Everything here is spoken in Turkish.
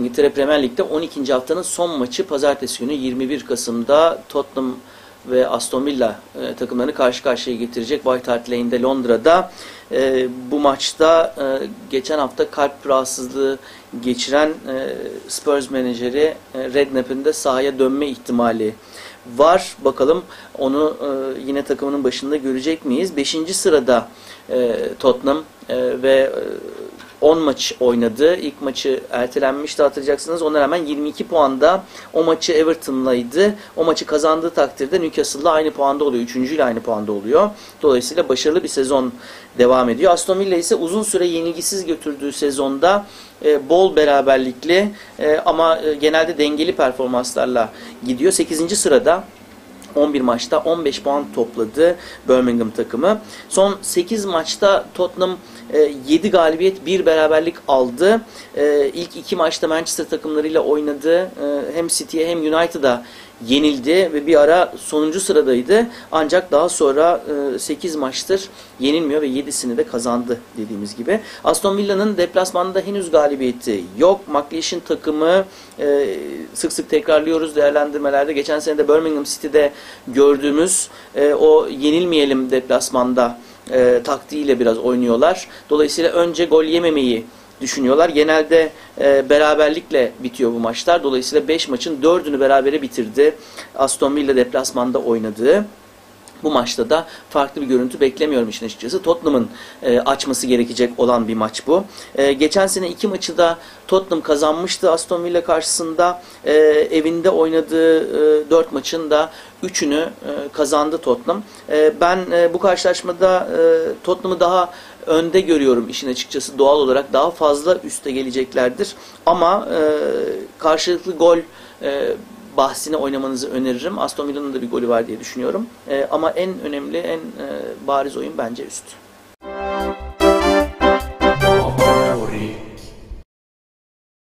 İngiltere Premier Lig'de 12. haftanın son maçı pazartesi günü 21 Kasım'da Tottenham ve Aston Villa e, takımlarını karşı karşıya getirecek White Lane'de Londra'da. E, bu maçta e, geçen hafta kalp rahatsızlığı geçiren e, Spurs menajeri e, Redknapp'ın da sahaya dönme ihtimali var. Bakalım onu e, yine takımının başında görecek miyiz? Beşinci sırada e, Tottenham e, ve e, 10 maç oynadı. İlk maçı ertelenmişti hatırlayacaksınız. Ona rağmen 22 puanda o maçı Everton'laydı. O maçı kazandığı takdirde Newcastle'la aynı puanda oluyor. Üçüncüyle aynı puanda oluyor. Dolayısıyla başarılı bir sezon devam ediyor. Aston Villa ise uzun süre yenilgisiz götürdüğü sezonda e, bol beraberlikli e, ama e, genelde dengeli performanslarla gidiyor. 8. sırada 11 maçta 15 puan topladı Birmingham takımı. Son 8 maçta Tottenham 7 e, galibiyet 1 beraberlik aldı. E, ilk 2 maçta Manchester takımlarıyla oynadı. E, hem City'ye hem United'a yenildi ve bir ara sonuncu sıradaydı. Ancak daha sonra 8 maçtır yenilmiyor ve 7'sini de kazandı dediğimiz gibi. Aston Villa'nın deplasmanda henüz galibiyeti yok. McLeish'in takımı sık sık tekrarlıyoruz değerlendirmelerde. Geçen sene de Birmingham City'de gördüğümüz o yenilmeyelim deplasmanda e, taktiğiyle biraz oynuyorlar. Dolayısıyla önce gol yememeyi düşünüyorlar. Genelde e, beraberlikle bitiyor bu maçlar. Dolayısıyla 5 maçın 4'ünü berabere bitirdi. Aston Villa deplasmanda oynadığı. Bu maçta da farklı bir görüntü beklemiyorum işin açıkçası. Tottenham'ın e, açması gerekecek olan bir maç bu. E, geçen sene iki maçı da Tottenham kazanmıştı Aston Villa karşısında. E, evinde oynadığı e, dört maçın da üçünü e, kazandı Tottenham. E, ben e, bu karşılaşmada e, Tottenham'ı daha önde görüyorum işin açıkçası. Doğal olarak daha fazla üste geleceklerdir. Ama e, karşılıklı gol e, bahsine oynamanızı öneririm. Aston Villa'nın da bir golü var diye düşünüyorum. E, ama en önemli, en e, bariz oyun bence üst.